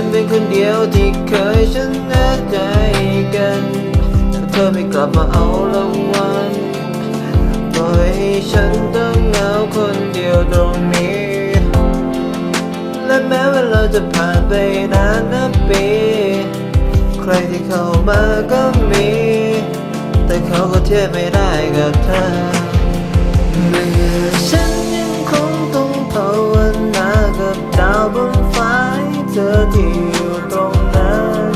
นเป็นคนเดียวที่เคยชนะใจกันถ้าเธอไม่กลับมาเอารางวัลปล่อยให้ฉันต้องเหงาคนเดียวตรงนี้ และแม้เวลาจะผ่านไปนานนับปี ใครที่เข้ามาก็มี แต่เขาก็เทียบไม่ได้กับเธอเมื่อฉันยังคงต้องภาวนา ที่อยู่ตรงนั้น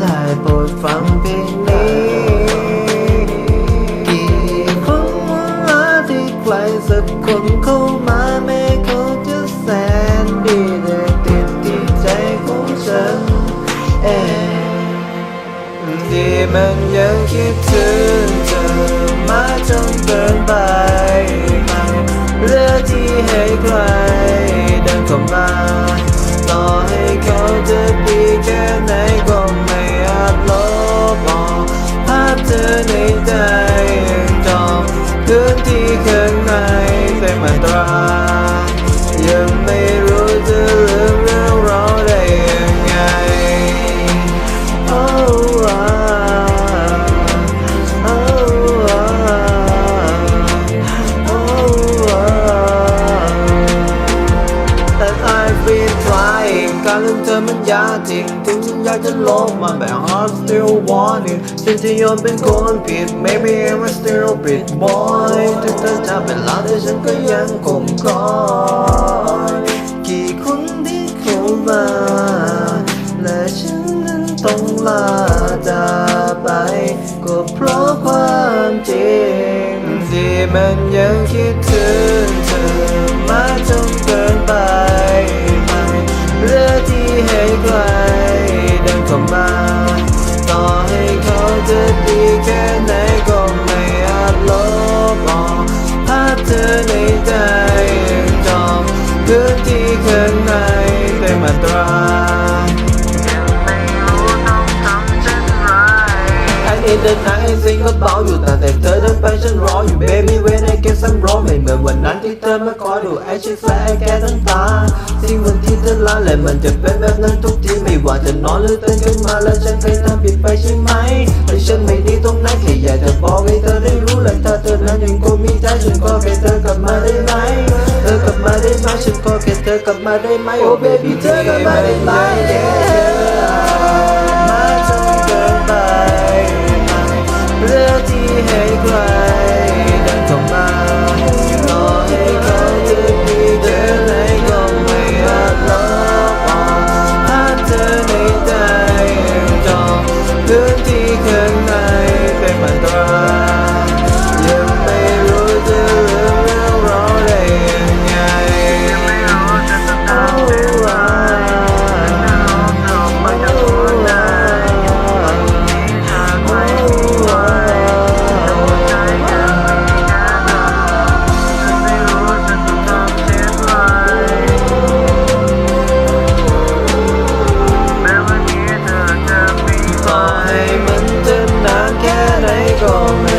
ได้โปรดฟังเพลงนี้กี่ครั้งเวลาที่ใครสักคนเข้ามาแม้เขาจะแสนดีแต่ติดที่ใจของฉันเองที่มันยังคิด พื้นที่เคย ยาจริงถึงฉันอยากจะลบมันแต่ heart still wanting ฉันจะยอมเป็นคนผิด maybe I'm a stupid boy ถึงเธอจะเป็นลาแต่ฉันก็ยังคงคอยกี่คนที่เข้ามา และฉันนั้นต้องลาจากไป ก็เพราะความจริงที่มันยังคิดถึง in the night สิ่งก็เบาอยู่แต่แต่เธอเดินไปฉันรออยู่ baby when I get some wrong ไม่เหมือนวันนั้นที่เธอมาคอยดูไอ้ชิแฟแค่ทั้งตาสิ่งวันที่เธอลาและมันจะเป็นแบบนั้นทุกทีไม่ว่าจะนอนหรือตื่นขึ้นมาแล้วฉันเคยทำผิดไปใช่ไหมแต่ฉันไม่ดีตรงไหนแค่อยากจะบอกให้เธอได้รู้และถ้าเธอนั้นยังคงมีใจฉันก็แค่เธอกลับมาได้ไหมเธอกลับมาได้ไหมฉันก็แค่เธอกลับมาได้ไหม oh baby เธอกลับมาได้ไหม yeah ก็ไม่